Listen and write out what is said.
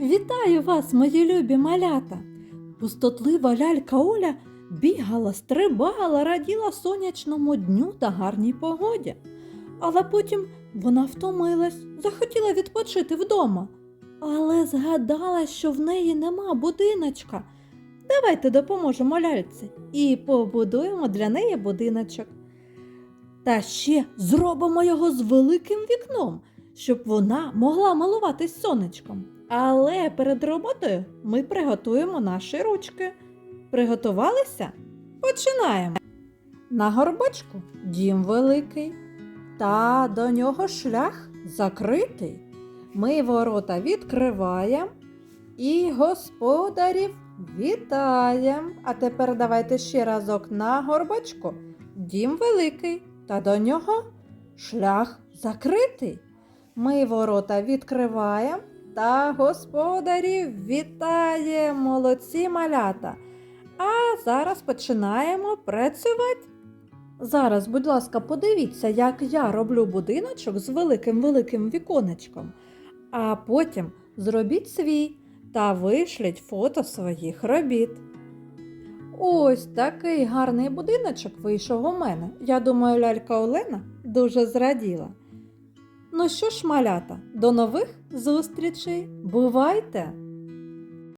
Вітаю вас, мої любі малята! Пустотлива лялька Оля бігала, стрибала, раділа сонячному дню та гарній погоді. Але потім вона втомилась, захотіла відпочити вдома. Але згадала, що в неї нема будиночка. Давайте допоможемо ляльці і побудуємо для неї будиночок. Та ще зробимо його з великим вікном, щоб вона могла милуватись сонечком. Але перед роботою ми приготуємо наші ручки. Приготувалися? Починаємо. На горбочку дім великий, та до нього шлях закритий. Ми ворота відкриваємо і господарів вітаємо. А тепер давайте ще разок на горбочку. Дім великий, та до нього шлях закритий. Ми ворота відкриваємо та господарів вітаємо, молодці малята. А зараз починаємо працювати. Зараз, будь ласка, подивіться, як я роблю будиночок з великим великим віконечком. А потім зробіть свій та вишліть фото своїх робіт. Ось такий гарний будиночок вийшов у мене. Я думаю, лялька Олена дуже зраділа. Ну що ж, малята, до нових зустрічей! Бувайте!